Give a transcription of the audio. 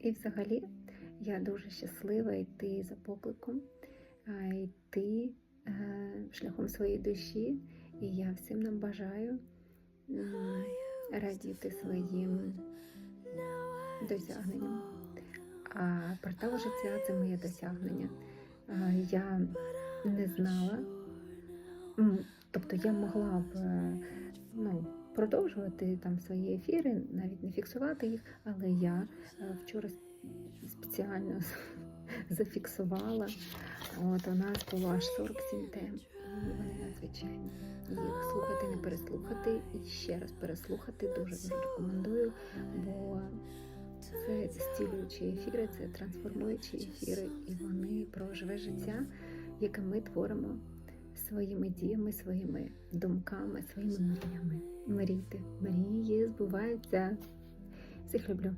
І взагалі я дуже щаслива йти за покликом, йти е, шляхом своєї душі. І я всім нам бажаю радіти своїм досягненням. А портал життя це моє досягнення. Я не знала, тобто я могла б е, продовжувати там свої ефіри, навіть не фіксувати їх, але я е, вчора спеціально зафіксувала. От у нас було аж 47 тем. Вони надзвичайні. Їх слухати, не переслухати і ще раз переслухати дуже дуже рекомендую, бо це зцілюючі ефіри, це трансформуючі ефіри, і вони про живе життя, яке ми творимо своїми діями, своїми думками, своїми мріями. Мрійте, мрії збуваються. Всіх люблю.